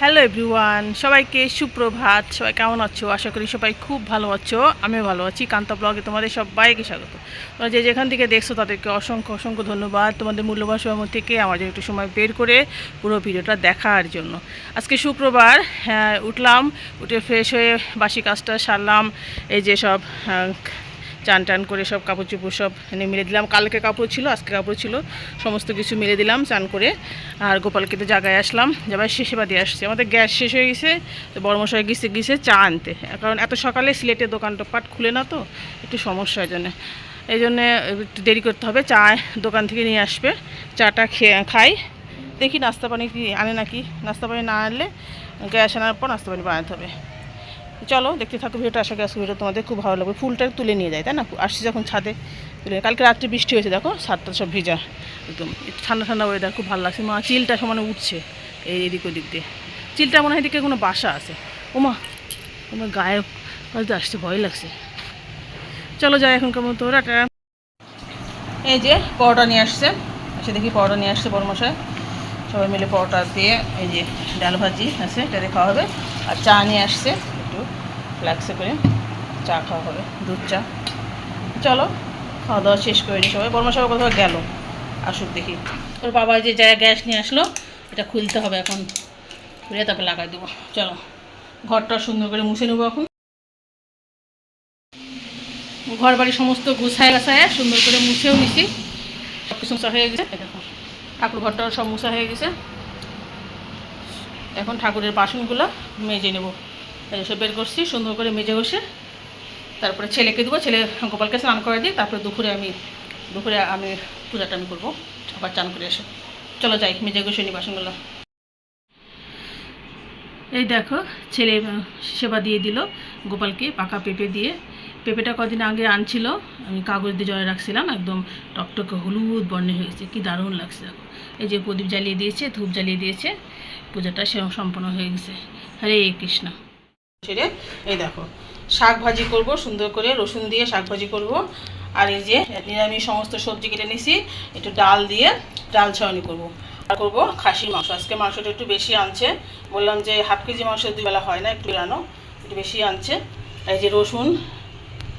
Hello everyone সবাইকে সুপ্রভাত। সবাই কেমন আছো? আশা করি সবাই খুব ভালো আছো। আমিও ভালো আছি। কান্তা ব্লগে তোমাদের সবাইকে স্বাগত। তোমরা যে যেখান থেকে দেখছ তাদেরকে অসংখ্য অসংখ্য ধন্যবাদ। তোমাদের মূল্যবান সময় থেকে আমার একটু সময় বের করে পুরো ভিডিওটা দেখার জন্য। আজকে শুক্রবার হ্যাঁ, উঠলাম উঠে ফ্রেশ হয়ে বাসি কাজটা সারলাম। এই যে সব আহ, চান টান করে সব কাপড় চুপড় সব এনে মিলে দিলাম। কালকে কাপড় ছিল, আজকে কাপড় ছিল, সমস্ত কিছু মিলে দিলাম চান করে। আর গোপালকে তো জায়গায় আসলাম যাবার শেষে বাদে আসছে। আমাদের গ্যাস শেষ হয়ে গেছে, তো বড়মশাই গেছে গেছে চা আনতে। কারণ এত সকালে সিলেটের দোকানটা পাট খুলে না তো, একটু সমস্যা হয় জন্য। এই জন্যে একটু দেরি করতে হবে, চা দোকান থেকে নিয়ে আসবে, চাটা খেয়ে খাই। দেখি নাস্তা পানি কি আনে নাকি? নাস্তা পানি না আনলে গ্যাস আনার পর নাস্তা পানি বানাতে হবে। চলো, দেখতে থাকো, ভিডিওটা আশা করি আজকে ভিডিও তোমাদের খুব ভালো লাগবে। ফুলটা তুলে নিয়ে যায়, তাই না? আসছি যখন ছাদে, তুলে কালকে রাত্রে বৃষ্টি হয়েছে, দেখো, ছাদটা সব ভিজা, একদম। ঠান্ডা ঠান্ডা ওয়েদার খুব ভালো লাগছে। মা, চিলটা সমানে উঠছে, এই এদিক ওদিক দিয়ে। চিলটা মনে হয় এদিকে কোনো বাসা আছে। ওমা তোমার গায়ে হয়তো আসছে, ভয় লাগছে। চলো যাই এখনকার মতো, টাটা। এই যে, পরোটা নিয়ে আসছে। এসে দেখি পরোটা নিয়ে আসছে বড় মশাই সবাই মিলে পরোটা দিয়ে, এই যে ডাল ভাজি আছে এটা দিয়ে খাওয়া হবে। আর চা নিয়ে আসছে। ফ্ল্যাক্সে করে চা খাওয়া হবে, দুধ চা। চলো, খাওয়া দাওয়া শেষ করে নি সবাই। বর্মা সবাই কোথাও গেল? আসুক দেখি। ওর বাবা যে জায়গায় গ্যাস নিয়ে আসলো, এটা খুলতে হবে এখন। খুলে তারপর লাগাই দেবো। চলো, ঘরটা সুন্দর করে মুছে নেব এখন। ঘর বাড়ি সমস্ত গুছায় গাছায় সুন্দর করে মুছেও নিছি। সব কিছু মুছা হয়ে গেছে। ঠাকুর ঘরটাও সব মুছা হয়ে গেছে। এখন ঠাকুরের বাসনগুলো মেজে নেব। সব বের করছি, সুন্দর করে মেজে বসে। তারপরে ছেলেকে দেবো, ছেলে গোপালকে স্নান করে দিই তারপরে দুপুরে আমি দুপুরে আমি পূজাটা আমি করব, আবার চান করে এসে। চলো যাই, মেজে বসে নি বাসনগুলো। এই দেখো, ছেলে সেবা দিয়ে দিল গোপালকে পাকা পেঁপে দিয়ে। পেঁপেটা কদিন আগে আনছিল, আমি কাগজ দিয়ে জলে রাখছিলাম, একদম টকটকে হলুদ বর্ণে হয়েছে কি দারুণ লাগছে দেখো। এই যে প্রদীপ জ্বালিয়ে দিয়েছে, ধূপ জ্বালিয়ে দিয়েছে, পূজাটা সে সম্পন্ন হয়ে গেছে। হরে কৃষ্ণ। ছেড়ে, এই দেখো, শাক ভাজি করব, সুন্দর করে রসুন দিয়ে শাক ভাজি করব। আর এই যে নিরামিষ সমস্ত সবজি কেটে নিছি, একটু ডাল দিয়ে ডাল ছাউনি করব। আর করব খাসির মাংস। আজকে মাংসটা একটু বেশি আনছে। বললাম যে হাফ কেজি মাংস দুই বেলা হয় না, একটু আনো, একটু বেশি আনছে। এই যে রসুন,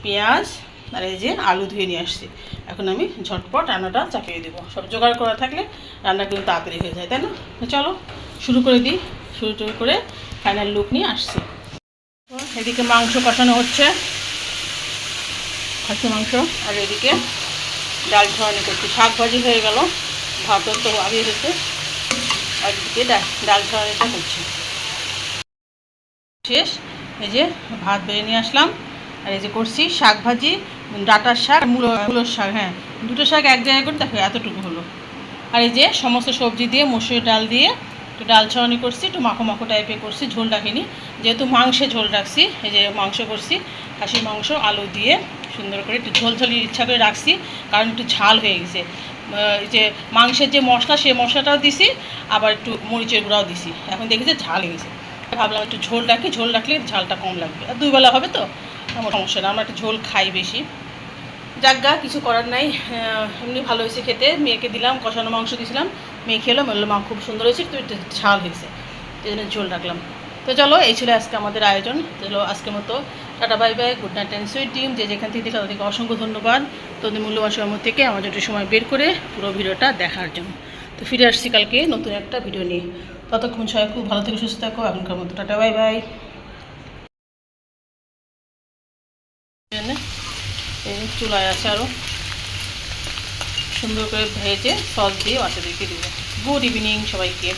পেঁয়াজ, আর এই যে আলু ধুয়ে নিয়ে আসছি। এখন আমি ঝটপট রান্নাটা চাপিয়ে দেবো। সব জোগাড় করা থাকলে রান্না কিন্তু তাড়াতাড়ি হয়ে যায়, তাই না? চলো, শুরু করে দিই। শুরু করে ফাইনাল লুক নিয়ে আসছি। এদিকে মাংস কষানো হচ্ছে। খাসি মাংস। আর এদিকে ডাল ছড়ানি করছি। শাক ভাজি হয়ে গেল। ভাতও তো আগে হয়েছে। আর এদিকে ডাল ছড়ানিটা করছি শেষ। এই যে ভাত বেড়ে নিয়ে আসলাম। আর এই যে করছি শাক ভাজি, ডাটার শাক মূলো, মূলোর শাক হ্যাঁ। দুটো শাক এক জায়গায় করে দেখো, এতটুকু হলো। আর এই যে সমস্ত সবজি দিয়ে মসুর ডাল দিয়ে একটু ডাল ছাউনি করছি, একটু মাখো মাখো টাইপের করছি, ঝোল রাখিনি। যেহেতু মাংসে ঝোল রাখছি, এই যে মাংস করছি, খাসির মাংস, আলু দিয়ে সুন্দর করে একটু ঝোল ঝোল ইচ্ছা করে রাখছি, কারণ একটু ঝাল হয়ে গেছে। এই যে মাংসের যে মশলা সেই মশলাটাও দিছি, আবার একটু মরিচের গুঁড়াও দিছি। এখন দেখি যে ঝাল হয়ে গেছে। ভাবলাম একটু ঝোল রাখি, ঝোল রাখলে ঝালটা কম লাগবে। আর দুই বেলা হবে তো? আমার সমস্যা না, আমরা একটু ঝোল খাই বেশি। যাজ্ঞা কিছু করার নাই। এমনি ভালো হয়েছে খেতে। মেয়েকে দিলাম, কষানো মাংস দিয়েছিলাম মেয়ে খেলো, বলল, মা, খুব সুন্দর হয়েছে তুই ঝাল হয়েছে। এই জন্য ঝোল রাখলাম। তো চলো, এই ছিল আজকে আমাদের আয়োজন। চলো, আজকের মতো tata, bye bye, good night and sweet dream. যে যেখান থেকে দেখে তাদেরকে অসংখ্য ধন্যবাদ। তোদের মূল্যবান সময় থেকে আমার একটু সময় বের করে পুরো ভিডিওটা দেখার জন্য। তো ফিরে আসছি কালকে নতুন একটা ভিডিও নিয়ে। ততক্ষণ সবাই খুব ভালো থেকে, সুস্থ থাকো। এখনকার মতো টাটা, বাই বাই। চুলায় আছে আরও সুন্দর করে ভেজে সস দিয়ে বাচ্চাদেরকে দেবো। গুড ইভিনিং সবাইকে।